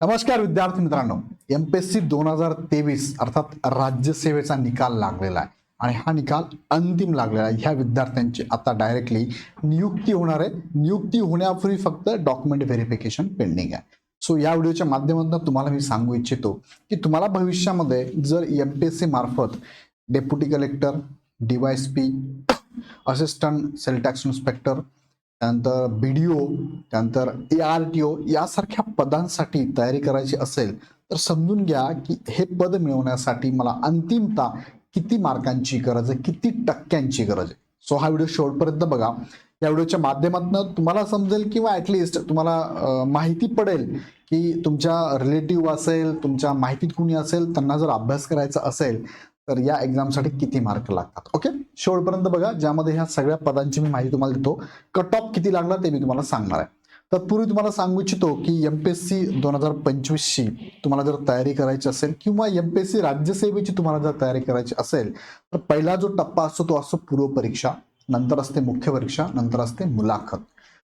नमस्कार विद्यार्थी मित्रांनो. एम पी एस सी दोन हजार तेवीस अर्थात राज्यसेवेचा निकाल लागलेला आहे. आणि हा निकाल अंतिम लागलेला आहे. ह्या विद्यार्थ्यांची आता डायरेक्टली नियुक्ती होणार आहे. नियुक्ती होण्यापूर्वी फक्त डॉक्युमेंट व्हेरिफिकेशन पेंडिंग आहे. सो या व्हिडिओच्या माध्यमातून तुम्हाला मी सांगू इच्छितो की तुम्हाला भविष्यामध्ये जर एम पी एस सी मार्फत deputy collector D Y S P assistant sale tax inspector त्यानंतर बी डी ओ त्यानंतर ए आर टी ओ यासारख्या पदांसाठी तयारी करायची असेल तर समजून घ्या की हे पद मिळवण्यासाठी मला अंतिमता किती मार्कांची गरज आहे किती टक्क्यांची गरज आहे. सो हा व्हिडिओ शेवटपर्यंत बघा. या व्हिडिओच्या माध्यमातून तुम्हाला समजेल किंवा ॲटलिस्ट तुम्हाला माहिती पडेल की तुमच्या रिलेटिव्ह असेल तुमच्या माहितीत कुणी असेल त्यांना जर अभ्यास करायचा असेल तर या एक्झामसाठी किती मार्क लागतात? ओके शेवटपर्यंत बघा ज्यामध्ये ह्या सगळ्या पदांची मी माहिती तुम्हाला देतो. कट ऑफ किती लागला ते मी तुम्हाला सांगणार आहे. तत्पूर्वी तुम्हाला सांगू इच्छितो की एम पी एस सी दोन हजार पंचवीसची तुम्हाला जर तयारी करायची असेल किंवा एम पी एस सी राज्यसेवेची तुम्हाला जर तयारी करायची असेल तर पहिला जो टप्पा असतो तो असतो पूर्वपरीक्षा नंतर असते मुख्य परीक्षा नंतर असते मुलाखत.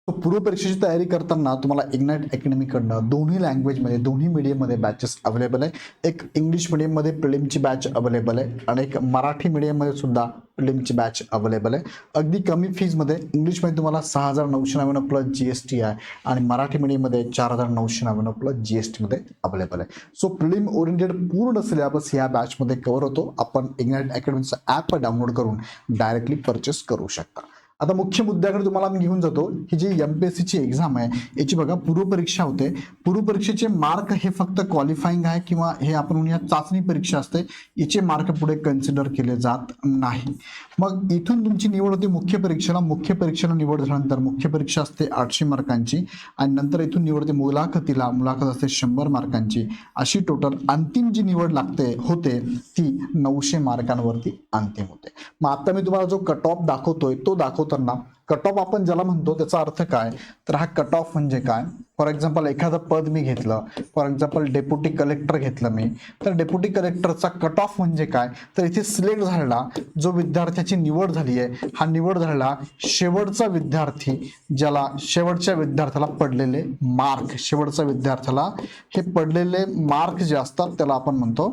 पूर्व परीक्षेची तयारी करताना तुम्हाला इग्नाइट अकॅडमीकडनं दोन्ही लँग्वेजमध्ये दोन्ही मीडियममध्ये बॅचेस अवेलेबल आहे. एक इंग्लिश मिडियममध्ये प्रिलिमची बॅच अवेलेबल आहे आणि एक मराठी मिडियममध्ये सुद्धा प्रिलिमची बॅच अवेलेबल आहे. अगदी कमी फीजमध्ये इंग्लिशमध्ये तुम्हाला सहा हजार नऊशे नव्याण्णव प्लस जी एस टी आहे आणि मराठी मीडियममध्ये चार हजार नऊशे नव्याण्णव प्लस जी एस टीमध्ये अवेलेबल आहे. सो प्रिलिम ओरिएंटेड पूर्ण सिलेबस ह्या बॅचमध्ये कव्हर होतो. आपण इग्नाइट अकॅडमीचं ॲप डाउनलोड करून डायरेक्टली परचेस करू शकता. आता मुख्य मुद्द्याकडे तुम्हाला मी घेऊन जातो. की जी एम पी एस सीची एक्झाम आहे याची बघा पूर्वपरीक्षा होते. पूर्वपरीक्षेचे मार्क हे फक्त क्वालिफाईंग आहे किंवा हे आपण म्हणूया चाचणी परीक्षा असते. याचे मार्क पुढे कन्सिडर केले जात नाही. मग इथून तुमची निवड होते मुख्य परीक्षेला. मुख्य परीक्षेला निवड झाल्यानंतर मुख्य परीक्षा असते आठशे मार्कांची आणि नंतर इथून निवड होते मुलाखतीला. मुलाखत असते शंभर मार्कांची अशी टोटल अंतिम जी निवड लागते होते ती नऊशे मार्कांवरती अंतिम होते. मग आता मी तुम्हाला जो कट ऑफ दाखवतोय तो दाखवतो दाखवताना कट ऑफ आपण ज्याला म्हणतो त्याचा अर्थ काय? तर हा कट ऑफ म्हणजे काय? फॉर एक्झाम्पल एखादं पद मी घेतलं. फॉर एक्झाम्पल डेप्युटी कलेक्टर घेतलं मी. तर डेप्युटी कलेक्टरचा कट ऑफ म्हणजे काय? तर इथे सिलेक्ट झालेला जो विद्यार्थ्याची निवड झाली आहे हा निवड झालेला शेवटचा विद्यार्थी ज्याला शेवटच्या विद्यार्थ्याला पडलेले मार्क शेवटच्या विद्यार्थ्याला हे पडलेले मार्क जे असतात त्याला आपण म्हणतो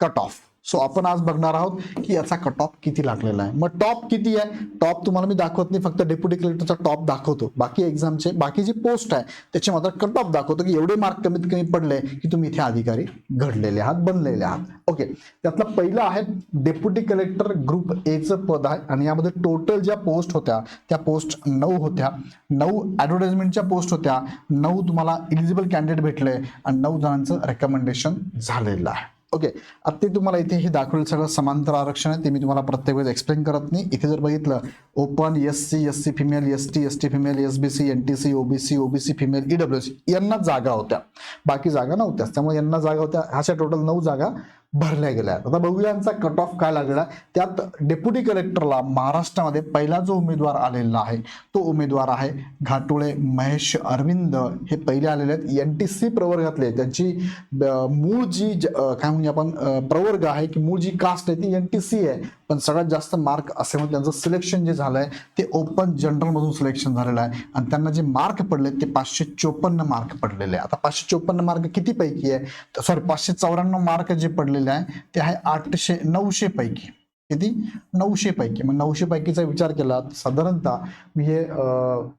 कट ऑफ सो आपण आज बघणार आहोत की याचा कट ऑफ किती लागलेला आहे. मग टॉप किती आहे? टॉप तुम्हाला मी दाखवत नाही फक्त डेप्युटी कलेक्टरचा टॉप दाखवतो. बाकी एक्झामचे बाकी जी पोस्ट आहे त्याचे मात्र कट ऑफ दाखवतो की एवढे मार्क कमीत कमी पडले की तुम्ही इथे अधिकारी घडलेले आहात बनलेले आहात. ओके त्यातलं पहिलं आहे डेप्युटी कलेक्टर ग्रुप एचं पद आहे आणि यामध्ये टोटल ज्या पोस्ट होत्या त्या पोस्ट नऊ होत्या. नऊ ॲडव्हर्टाइजमेंटच्या पोस्ट होत्या. नऊ तुम्हाला इलिजिबल कॅन्डिडेट भेटले आणि नऊ जणांचं रेकमेंडेशन झालेलं आहे. ओके आता ते तुम्हाला इथे हे दाखवलं सगळं समांतर आरक्षण आहे ते मी तुम्हाला प्रत्येक वेळेस एक्सप्लेन करत नाही. इथे जर बघितलं open S C S C female S T S T female S B C N T C OBC OBC female EW C यांना जागा होत्या. बाकी जागा नव्हत्याच त्यामुळे यांना जागा होत्या. अशा टोटल नऊ जागा भरल्या गेल्या आहेत. आता बघूया यांचा कट ऑफ काय लागलेला आहे. त्यात डेप्युटी कलेक्टरला महाराष्ट्रामध्ये पहिला जो उमेदवार आलेला आहे तो उमेदवार आहे घाटोळे महेश अरविंद. हे पहिले आलेले आहेत. एन टी सी प्रवर्गातले त्यांची मूळ जी ज- काय म्हणजे आपण प्रवर्ग आहे की मूळ जी कास्ट आहे ती एन टी सी आहे. पण सगळ्यात जास्त मार्क असे असल्यामुळे त्यांचं सिलेक्शन जे झालं आहे ते ओपन जनरलमधून सिलेक्शन झालेलं आहे. आणि त्यांना जे मार्क पडले ते पाचशे चोपन्न मार्क पडलेले आहे आता पाचशे चोपन्न मार्क किती पैकी आहे सॉरी पाचशे चौऱ्याण्णव मार्क जे पडले पडलेले आहे ते आहे आठशे नऊशे पैकी. किती? नऊशे पैकी. मग नऊशे पैकीचा विचार केला तर साधारणतः मी हे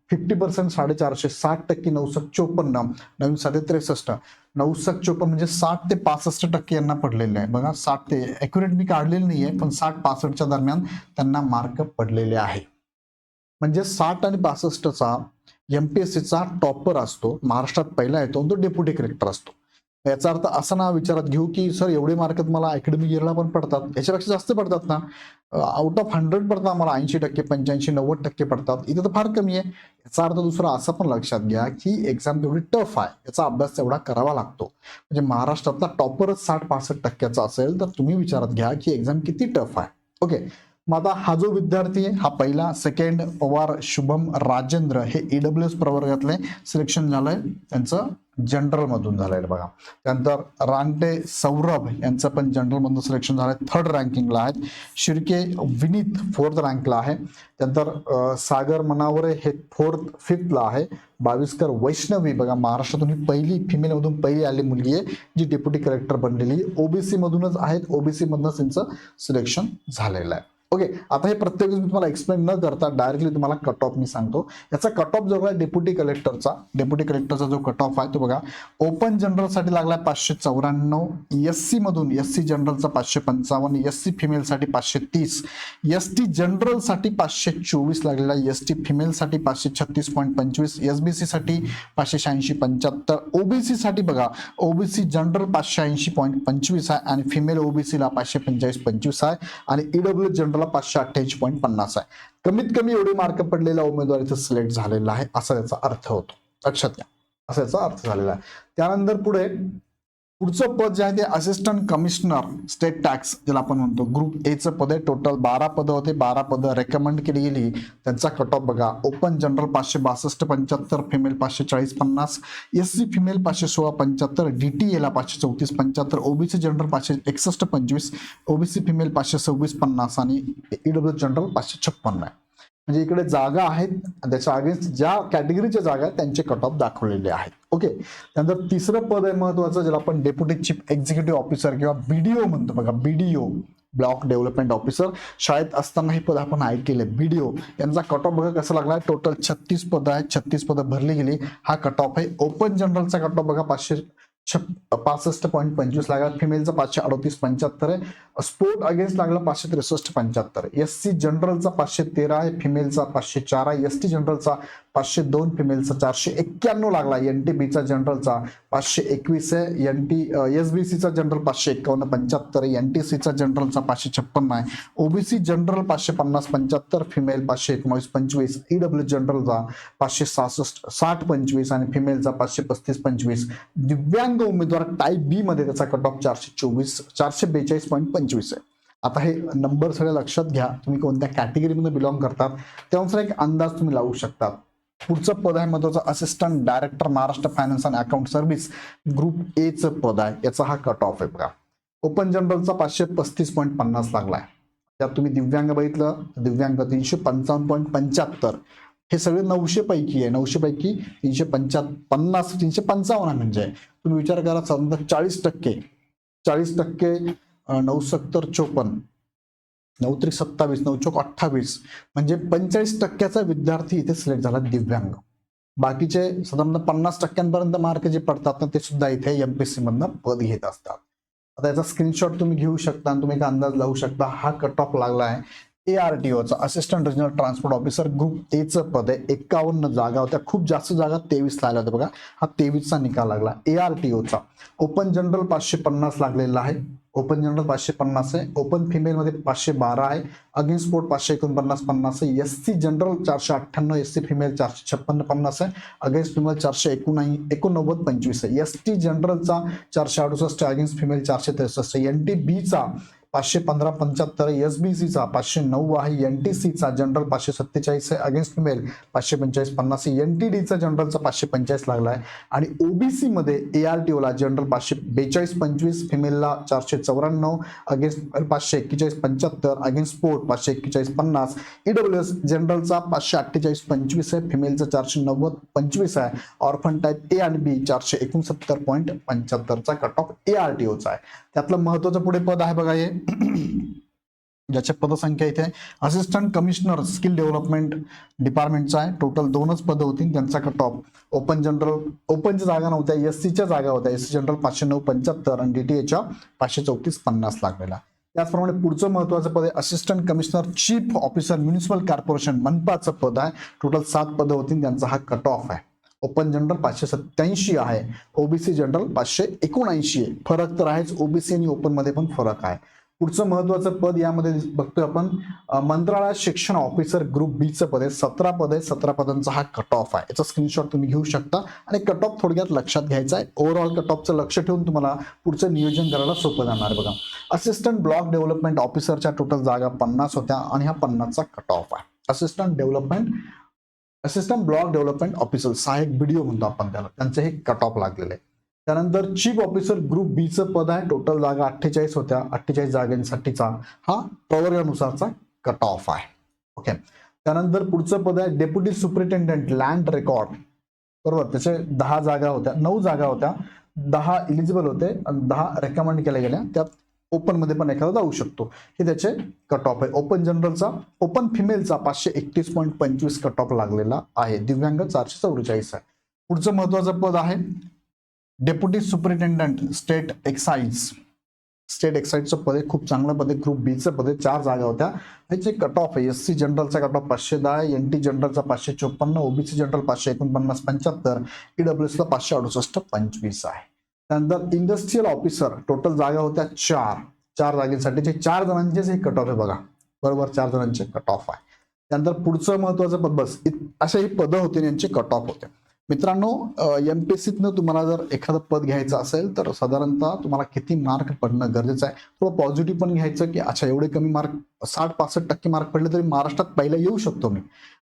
फिफ्टी पर्सेंट साडेचारशे साठ टक्के नऊसक चोपन्न नवीन साडे त्रेसष्ट. नऊसक चोपन्न म्हणजे साठ ते पासष्ट टक्के यांना पडलेले आहे. बघा साठ ते ॲक्युरेट मी काढलेलं नाही आहे पण साठ पासष्टच्या दरम्यान त्यांना मार्क पडलेले आहे. म्हणजे साठ आणि पासष्टचा एम पी एस सीचा टॉपर असतो महाराष्ट्रात पहिला येतो तो डेप्युटी कलेक्टर असतो. याचा अर्थ असा ना विचारात घेऊ की सर एवढे मार्क मला अकॅडमी इयरला पण पडतात. याच्यापेक्षा जास्त पडतात ना. आउट ऑफ हंड्रेड पडतात मला ऐंशी टक्के पंच्याऐंशी नव्वद टक्के पडतात. इथं तर फार कमी आहे. याचा अर्थ दुसरा असं पण लक्षात घ्या की एक्झाम तेवढी टफ आहे. याचा अभ्यास तेवढा करावा लागतो. म्हणजे महाराष्ट्रातला टॉपरच साठ पासष्ट टक्क्याचा असेल तर तुम्ही विचारात घ्या की एक्झाम किती टफ आहे. ओके मग आता हा जो विद्यार्थी आहे हा पहिला सेकंड पवार शुभम राजेंद्र हे ईडब्ल्यू एस प्रवर्गातले सिलेक्शन झालंय. त्यांचं जनरलमधून झालंय बघा. त्यानंतर रांगटे सौरभ यांचं पण जनरलमधून सिलेक्शन झालंय. थर्ड रँकिंगला आहेत. शिर्के विनीत फोर्थ रँकला आहे. त्यानंतर सागर मनावरे हे फोर्थ फिफ्थला आहे. बावीसकर वैष्णवी बघा महाराष्ट्रातून ही पहिली फिमेलमधून पहिली आली मुलगी आहे जी डेप्युटी कलेक्टर बनलेली ओबीसी मधूनच आहेत. ओबीसीमधूनच त्यांचं सिलेक्शन झालेलं आहे. ओके आता हे प्रत्येक मी तुम्हाला एक्सप्लेन न करता डायरेक्टली तुम्हाला कट ऑफ मी सांगतो. याचा कट ऑफ जो आहे डेप्युटी कलेक्टरचा डेप्युटी कलेक्टरचा जो कट ऑफ आहे तो बघा ओपन जनरलसाठी लागला पाचशे चौऱ्याण्णव एस सी मधून एस सी जनरलचा पाचशे पंचावन्न एस सी फिमेलसाठी पाचशे तीस एस टी जनरलसाठी पाचशे चोवीस लागलेला एस टी फिमेलसाठी पाचशे छत्तीस पॉईंट पंचवीस एस बी साठी पाचशे शहाऐंशी पंच्याहत्तर ओबीसीसाठी बघा ओबीसी जनरल पाचशे ऐंशी पॉईंट पंचवीस आहे आणि फिमेल ओबीसीला पाचशे पंचेचाळीस पंचवीस आहे. आणि ईडब्ल्यू जनरलला पाचशे अठ्ठ्याऐंशी पॉईंट पन्नास आहे. कमीत कमी एवढे मार्क पडलेला उमेदवार इथं सिलेक्ट झालेला आहे असा याचा अर्थ होतो. लक्षात घ्या. असा याचा अर्थ झालेला आहे. त्यानंतर पुढे पुढचं पद जे आहे ते असिस्टंट कमिशनर स्टेट टॅक्स ज्याला आपण म्हणतो. ग्रुप एचं पद आहे. टोटल बारा पदं होते. बारा पदं रेकमेंड केली गेली. त्यांचा कट ऑफ बघा. ओपन जनरल पाचशे बासष्ट पंच्याहत्तर फिमेल पाचशे चाळीस पन्नास. एस सी फिमेल पाचशे सोळा पंच्याहत्तर. डी टी एला पाचशे चौतीस पंच्याहत्तर. ओबीसी जनरल पाचशे एकसष्ट पंचवीस. ओबीसी फिमेल पाचशे सव्वीस पन्नास. आणि ईडब्ल्यू जनरल पाचशे छप्पन्न आहे. म्हणजे इकडे जागा आहेत. त्याच्या अगेन्स्ट ज्या कॅटेगरीच्या जागा आहेत त्यांचे कट ऑफ दाखवलेले आहेत. ओके. त्यानंतर तिसरं पद आहे महत्वाचं ज्याला आपण डेप्युटी चीफ एक्झिक्युटिव्ह ऑफिसर किंवा बीडीओ म्हणतो बघा. बीडीओ ब्लॉक डेव्हलपमेंट ऑफिसर शाळेत असताना हे पद आपण ऐकले बीडीओ यांचा कट ऑफ बघा कसा लागला? टोटल छत्तीस पद आहेत. छत्तीस पदं भरली गेली. हा कट ऑफ आहे. ओपन जनरलचा कट ऑफ बघा. पाचशे छ पासष्ट पॉईंट पंचवीस लागला. फिमेलचा पाचशे अडतीस पंच्याहत्तर आहे. स्पोर्ट अगेन्स्ट लागला पाचशे त्रेसष्ट पंच्याहत्तर. एस सी जनरलचा पाचशे तेरा आहे फिमेलचा पाचशे चार आहे. एस टी जनरलचा पाचशे दोन फिमेलचा चारशे एक्क्याण्णव लागला. एन टी बीचा जनरलचा पाचशे एकवीस आहे. एन टी एस बी सीचा जनरल पाचशे एक्कावन्न पंच्याहत्तर एन टी सीचा जनरलचा पाचशे छप्पन्न आहे. ओबीसी जनरल पाचशे पन्नास पंच्याहत्तर फिमेल पाचशे एकोणीस पंचवीस. ईडब्ल्यू जनरलचा पाचशे सहासष्ट साठ पंचवीस आणि फिमेलचा पाचशे पस्तीस पंचवीस. दिव्यांग उमेदवार टाईप बी मध्ये त्याचा कट ऑफ चारशे चोवीस चारशे बेचाळीस पॉईंट पंचवीस. आहे. आता हे नंबर सगळे लक्षात घ्या तुम्ही कोणत्या कॅटेगरीमध्ये बिलॉंग करतात त्यानुसार एक अंदाज तुम्ही लावू शकता पुढचं पद आहे महत्वाचं assistant director Maharashtra finance and account service group A च पद आहे. याचा हा कट ऑफ आहे बघा. ओपन जनरलचा पाचशे पस्तीस पॉईंट पन्नास लागलाय. त्यात तुम्ही दिव्यांग बघितलं दिव्यांग तीनशे पंचावन्न पॉईंट पंच्याहत्तर. हे सगळे नऊशे पैकी आहे. नऊशे पैकी तीनशे पंचा पन्नास तीनशे पंचावन्न म्हणजे. तुम्ही विचार करा साधारणतः चाळीस टक्के. चाळीस टक्के नऊ सत्तर चोपन्न नऊ त्रिक सत्तावीस नऊ चौक अठ्ठावीस म्हणजे पंचेचाळीस टक्क्याचा विद्यार्थी इथे सिलेक्ट झाला दिव्यांग. बाकीचे साधारणतः पन्नास टक्क्यांपर्यंत मार्क जे पडतात ना ते सुद्धा इथे एमपीएससी मधनं पद घेत असतात. आता याचा स्क्रीनशॉट तुम्ही घेऊ शकता आणि तुम्ही एक अंदाज लावू शकता. हा कट ऑफ लागला आहे. A R T ओचं assistant regional transport officer group एचं पद आहे. एकावन्न जागा होत्या. खूप जास्त जागा तेवीस लागल्या होत्या बघा. हा तेवीसचा निकाल लागला. ए आर टी ओचा ओपन जनरल पाचशे पन्नास लागलेला आहे. ओपन जनरल पाचशे पन्नास आहे. ओपन फिमेलमध्ये पाचशे बारा आहे. अगेन्स्ट स्पोर्ट पाचशे एकोणपन्नास पन्नास आहे. एस सी जनरल चारशे अठ्ठ्याण्णव एस सी फिमेल चारशे छप्पन्न पन्नास आहे. अगेन्स्ट फिमेल चारशे एकोणऐं एकोणनव्वद पंचवीस आहे. एस टी जनरलचा चारशे अडुसष्ट अगेन्स्ट फिमेल चारशे त्रेसष्ट एन टी बीचा पाचशे पंधरा पंच्याहत्तर एस बी सीचा पाचशे नऊ आहे. एन टी सीचा जनरल पाचशे सत्तेचाळीस आहे. अगेन्स्ट फिमेल पाचशे पंचेचाळीस पन्नास एन टी डीचा जनरलचा पाचशे पंचेचाळीस लागला आहे. आणि ओबीसी मध्ये ए आर टी ओला जनरल पाचशे बेचाळीस पंचवीस फिमेलला चारशे चौऱ्याण्णव अगेन्स्ट पाचशे एक्केचाळीस पंच्याहत्तर अगेन्स्ट स्पोर्ट पाचशे एक्केचाळीस पन्नास ईडब्ल्यू एस जनरलचा पाचशे अठ्ठेचाळीस पंचवीस आहे. फिमेलचा चारशे नव्वद पंचवीस आहे. ऑर्फन टाईप ए आणि बी चारशे एकोणसत्तर point पंच्याहत्तरचा cut off A R T Ocha आहे. त्यातलं महत्वाचं पुढे पद आहे बघा हे. ज्याच्या पदसंख्या इथे असिस्टंट कमिशनर स्किल डेव्हलपमेंट डिपार्टमेंटचा आहे. टोटल दोनच पदं होती त्यांचा कट ऑफ ओपन जनरल ओपनच्या जागा नव्हत्या. एस सीच्या जागा होत्या. एस सी जनरल पाचशे नऊ पंच्याहत्तर आणि डी टी एच्या पाचशे चौतीस पन्नास लागलेला. त्याचप्रमाणे पुढचं महत्वाचं पद आहे. Assistant commissioner chief officer municipal corporation मनपाचं पद आहे. टोटल सात पदं होती त्यांचा हा कट ऑफ आहे. ओपन जनरल पाचशे सत्याऐंशी आहे. ओबीसी जनरल पाचशे एकोणऐंशी आहे. फरक तर आहेच. ओबीसी आणि ओपनमध्ये पण फरक आहे. पुढचं महत्वाचं पद यामध्ये बघतोय आपण. मंत्रालय मंत्रालयात शिक्षण ऑफिसर ग्रुप बीचं पद आहे. सतरा पद आहे. सतरा पदांचा हा कट ऑफ आहे. याचा स्क्रीनशॉट तुम्ही घेऊ शकता. आणि कट ऑफ थोडक्यात लक्षात घ्यायचा आहे. ओव्हरऑल कट ऑफचं लक्ष ठेवून तुम्हाला पुढचं नियोजन करायला सोपं जाणार बघा. असिस्टंट ब्लॉक डेव्हलपमेंट ऑफिसरच्या टोटल जागा पन्नास होत्या आणि हा पन्नासचा कट ऑफ आहे. Assistant development assistant block development officer सहाय्यक बीडीओ म्हणतो आपण त्याला. त्यांचे हे कट ऑफ लागलेले आहे. त्यानंतर चीफ ऑफिसर ग्रुप बीचं पद आहे. टोटल जागा अठ्ठेचाळीस होत्या. अठ्ठेचाळीस जागांसाठीचा हा प्रवर्गानुसारचा कट ऑफ आहे. ओके त्यानंतर पुढचं पद आहे. डेप्युटी सुपरिटेंडंट लँड रेकॉर्ड बरोबर. त्याचे दहा जागा होत्या. नऊ जागा होत्या. दहा इलिजिबल होते. आणि दहा रेकमेंड केल्या गेल्या. त्यात ओपनमध्ये पण एखादा जाऊ शकतो. हे त्याचे कट ऑफ आहे ओपन जनरलचा ओपन फिमेलचा पाचशे एकतीस पॉईंट पंचवीस कट ऑफ लागलेला आहे. दिव्यांग चारशे चौवेचाळीस आहे. पुढचं महत्वाचं पद आहे. Deputy superintendent state excise state एक्साईजचं पद आहे खूप चांगलं पद आहे. ग्रुप बीचं पद आहे. चार जागा होत्या. ह्याचे कट ऑफ आहे. एस सी जनरलचा कट ऑफ पाचशे दहा एन टी जनरलचा पाचशे चोपन्न. ओबीसी जनरल पाचशे एकोणपन्नास पंच्याहत्तर. ईडब्ल्यूसला पाचशे अडुसष्ट पंचवीस आहे. त्यानंतर इंडस्ट्रियल ऑफिसर टोटल जागा होत्या चार. चार जागेसाठीचे चार जणांचेच हे कट ऑफ आहे बघा. बरोबर चार जणांचे कट ऑफ आहे. त्यानंतर पुढचं महत्वाचं पद बस. अशा असे ही पदं होते आणि यांचे कट ऑफ होते. मित्रांनो एम पी सीतनं तुम्हाला जर एखादं पद घ्यायचं असेल तर साधारणतः तुम्हाला किती मार्क पडणं गरजेचं आहे. थोडं पॉझिटिव्ह पण घ्यायचं की अच्छा एवढे कमी मार्क साठ पासष्ट टक्के मार्क पडले तरी महाराष्ट्रात पहिला येऊ शकतो मी.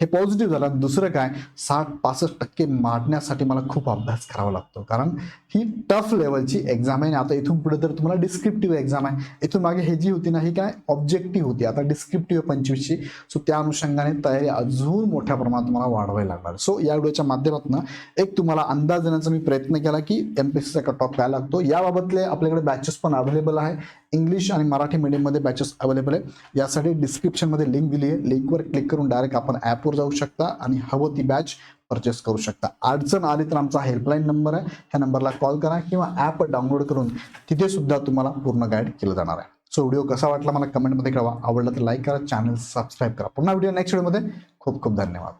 हे पॉझिटिव्ह झालं. दुसरं काय? साठ पासष्ट टक्के मारण्यासाठी मला खूप अभ्यास करावा लागतो. कारण ही टफ लेवलची एक्झाम आहे आणि आता इथून पुढे तर तुम्हाला डिस्क्रिप्टिव्ह एक्झाम आहे. इथून मागे हे जी होती ना ही काय? ऑब्जेक्टिव्ह होती. आता डिस्क्रिप्टिव्ह पंचवीसची. सो त्या अनुषंगाने तयारी अजून मोठ्या प्रमाणात तुम्हाला वाढवावी लागणार. सो या व्हिडिओच्या माध्यमातून एक तुम्हाला अंदाज देण्याचा मी प्रयत्न केला की एम पी सीचा कट ऑफ काय लागतो. याबाबतले आपल्याकडे बॅचेस पण अवेलेबल आहे. इंग्लिश आणि मराठी मीडियममध्ये बॅचेस अवेलेबल आहे. यासाठी डिस्क्रिप्शनमध्ये लिंक दिली आहे. लिंकवर क्लिक करून डायरेक्ट आपण ॲप नागपूर जाऊ शकता आणि हवं ती बॅच परचेस करू शकता. अडचण आली तर आमचा हेल्पलाईन नंबर आहे. ह्या नंबरला कॉल करा किंवा ॲप डाउनलोड करून तिथे सुद्धा तुम्हाला पूर्ण गाईड केलं जाणार आहे. सो व्हिडिओ कसा वाटला मला कमेंटमध्ये कळवा. आवडला तर लाईक करा. चॅनल सबस्क्राईब करा. पुन्हा व्हिडिओ नेक्स्ट व्हिडिओमध्ये खूप खूप धन्यवाद.